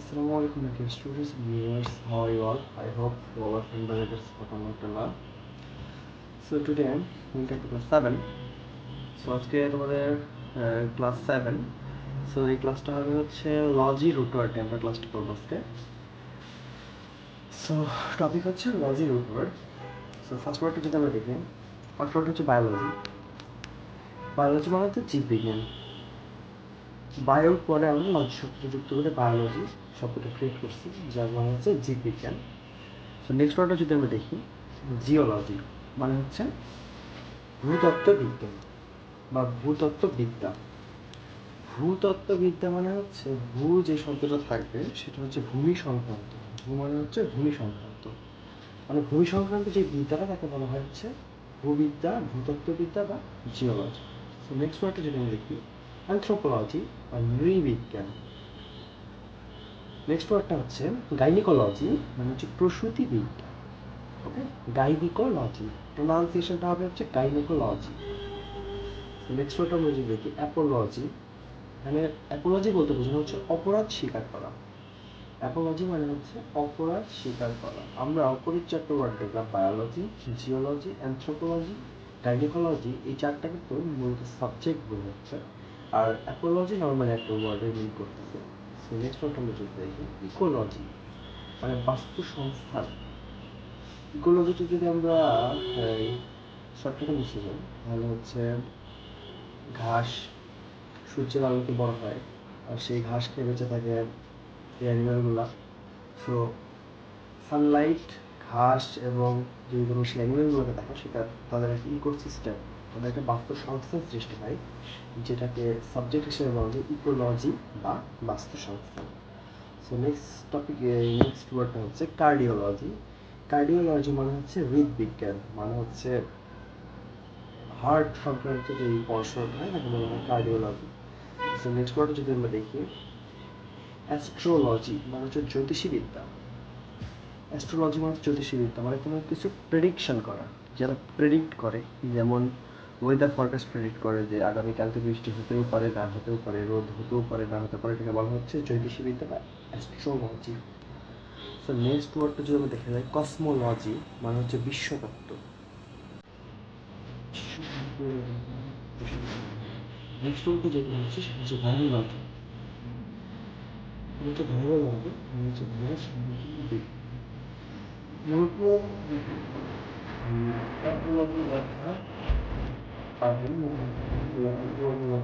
Alaikum dear students and viewers. How are you all? I hope you all are fine by this Alhamdulillah. So, today we get to class 7. So, আজকে তোমাদের class seven so এই ক্লাসটা হবে হচ্ছে লজি রুটওয়ার্ড আমরা ক্লাসটা করব আজকে সো টপিক হচ্ছে লজি রুটওয়ার্ড সো ফার্স্ট ওয়ার্ডটা যদি আমরা দেখি ফার্স্ট ওয়ার্ড হচ্ছে বায়োলজি বায়োলজি মানে হচ্ছে জীববিজ্ঞান বায়োর পরে আমরা লজি শব্দটা যুক্ত করে বায়োলজি শব্দটা ক্রিয়েট করছি, যার মানে হচ্ছে জীববিজ্ঞান সো নেক্সট ওয়ার্ডটা যদি আমরা দেখি জিওলজি মানে হচ্ছে ভূতত্ত্ববিজ্ঞান বা ভূতত্ত্ববিদ্যা। ভূতত্ত্ববিদ্যা মানে হচ্ছে ভূ যে শব্দটা থাকবে, সেটা হচ্ছে ভূমি সংক্রান্ত। ভূ মানে হচ্ছে ভূমি সংক্রান্ত। মানে ভূমি সংক্রান্ত যে বিদ্যাটা, তাকে বলা হয় হচ্ছে ভূবিদ্যা, ভূতত্ত্ববিদ্যা বা জিওলজি সো নেক্সট ওয়ার্ডটা যদি আমরা দেখি অ্যান্থ্রোপোলজি বা নৃবিজ্ঞান নেক্সট ওয়ার্ডটা হচ্ছে গাইনিকোলজি মানে হচ্ছে প্রসূতিবিদ্যা ওকে গাইনিকোলজি প্রোনাউন্সিয়েশনটা হবে হচ্ছে গাইনিকোলজি নেক্সট ওয়ার্ডটা আমরা দেখি অ্যাপোলজি মানে অ্যাপোলজি বলতে বোঝানো হচ্ছে অপরাধ স্বীকার করা। অ্যাপোলজি মানে হচ্ছে অপরাধ স্বীকার করা। আমরা অপরিচ চারটে ওয়ার্ড দেখলাম বায়োলজি জিওলজি অ্যান্থ্রোপোলজি গাইনিকোলজি এই চারটা কিন্তু মূলত সাবজেক্ট বলে হচ্ছে আর অ্যাপোলজি নর্মালি একটা ওয়ার্ডে মিন করতেছে। সো নেক্সট ওয়ার্ড আমরা যদি দেখি ইকোলজি মানে বাস্তু সংস্থান ইকোলজিটা যদি আমরা শর্টকাটে বুঝতে চাই তাহলে হচ্ছে ঘাস, সূর্যের আলোতে বড় হয়। আর সেই ঘাস খেয়ে বেঁচে থাকে এই অ্যানিমেলগুলো সো সানলাইট ঘাস এবং যদি কোনো সেই অ্যানিমেলগুলোকে দেখো সেটা তাদের একটা ইকোসিস্টেম তাদের একটা বাস্তু সংস্থান সৃষ্টি হয়, যেটাকে সাবজেক্ট হিসেবে বলা যায় ইকোলজি বা বাস্তু সংস্থান সো নেক্সট টপিক নেক্সট ওয়ার্ডটা হচ্ছে কার্ডিওলজি কার্ডিওলজি মানে হচ্ছে হৃদবিজ্ঞান মানে হচ্ছে হার্ট সংক্রান্ত যে পড়াশোনাটা হয়, তাকে বলা হয় কার্ডিওলজি সো নেক্সট ওয়ার্ডটা যদি আমরা দেখি অ্যাস্ট্রোলজি মানে হচ্ছে জ্যোতিষীবিদ্যা। অ্যাস্ট্রোলজি মানে জ্যোতিষীবিদ্যা মানে কোনো কিছু প্রেডিকশন করা, যারা প্রেডিক্ট করে, যেমন ওয়েদার ফরকাস্ট প্রেডিক্ট করে যে আগামীকালকে বৃষ্টি হতেও পারে, না হতেও পারে, রোদ হতেও পারে, না হতে পারে এটাকে বলা হচ্ছে জ্যোতিষীবিদ্যা বা অ্যাস্ট্রোলজি সো নেক্সট ওয়ার্ডটা যদি আমরা দেখা যায় কসমোলজি মানে হচ্ছে বিশ্বতত্ত্ব। নেক্সট ওয়ার্ডটা যেটা হচ্ছে, সেটা হচ্ছে ভাইরোলজি হচ্ছে ভাইরোলজি হচ্ছে ভাইরাস মূলত 感觉那个那个